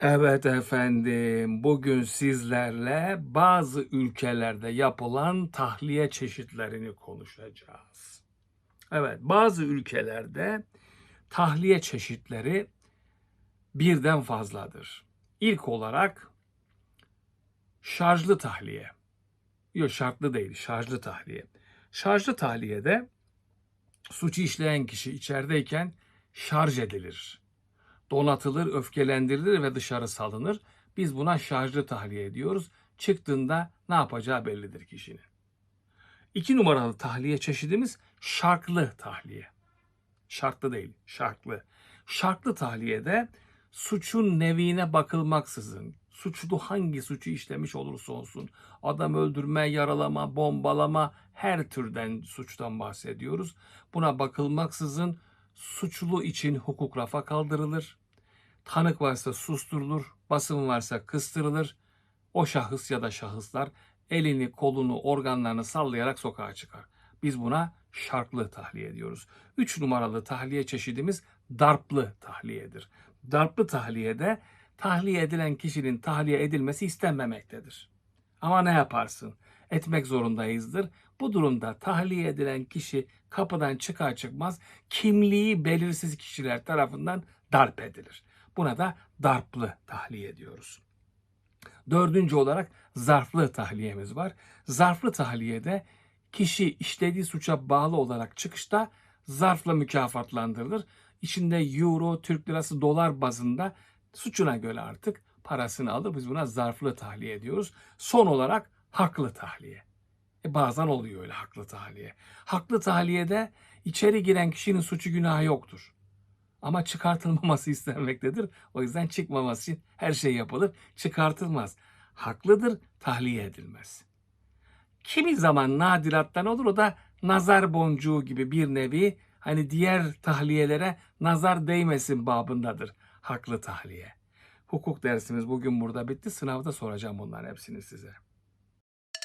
Evet efendim, bugün sizlerle bazı ülkelerde yapılan tahliye çeşitlerini konuşacağız. Evet, bazı ülkelerde tahliye çeşitleri birden fazladır. İlk olarak şarjlı tahliye. Yok şartlı değil, şarjlı tahliye. Şarjlı tahliyede suçu işleyen kişi içerideyken şarj edilir donatılır, öfkelendirilir ve dışarı salınır. Biz buna şarjlı tahliye diyoruz. Çıktığında ne yapacağı bellidir kişinin. İki numaralı tahliye çeşidimiz şarklı tahliye. Şartlı değil, şarklı. Şarklı tahliyede suçun nevine bakılmaksızın, suçlu hangi suçu işlemiş olursa olsun, adam öldürme, yaralama, bombalama, her türden suçtan bahsediyoruz. Buna bakılmaksızın suçlu için hukuk rafa kaldırılır. Tanık varsa susturulur, basın varsa kıstırılır. O şahıs ya da şahıslar elini, kolunu, organlarını sallayarak sokağa çıkar. Biz buna şarklı tahliye diyoruz. Üç numaralı tahliye çeşidimiz darplı tahliyedir. Darplı tahliyede tahliye edilen kişinin tahliye edilmesi istenmemektedir. Ama ne yaparsın? Etmek zorundayızdır. Bu durumda tahliye edilen kişi kapıdan çıkar çıkmaz kimliği belirsiz kişiler tarafından darp edilir. Buna da darplı tahliye diyoruz. Dördüncü olarak zarflı tahliyemiz var. Zarflı tahliyede kişi işlediği suça bağlı olarak çıkışta zarfla mükafatlandırılır. İçinde euro, Türk lirası, dolar bazında suçuna göre artık parasını alır. Biz buna zarflı tahliye diyoruz. Son olarak haklı tahliye. E bazen oluyor öyle haklı tahliye. Haklı tahliyede içeri giren kişinin suçu günahı yoktur. Ama çıkartılmaması istenmektedir. O yüzden çıkmaması için her şey yapılır. Çıkartılmaz. Haklıdır, tahliye edilmez. Kimi zaman nadirattan olur o da nazar boncuğu gibi bir nevi hani diğer tahliyelere nazar değmesin babındadır. Haklı tahliye. Hukuk dersimiz bugün burada bitti. Sınavda soracağım bunların hepsini size.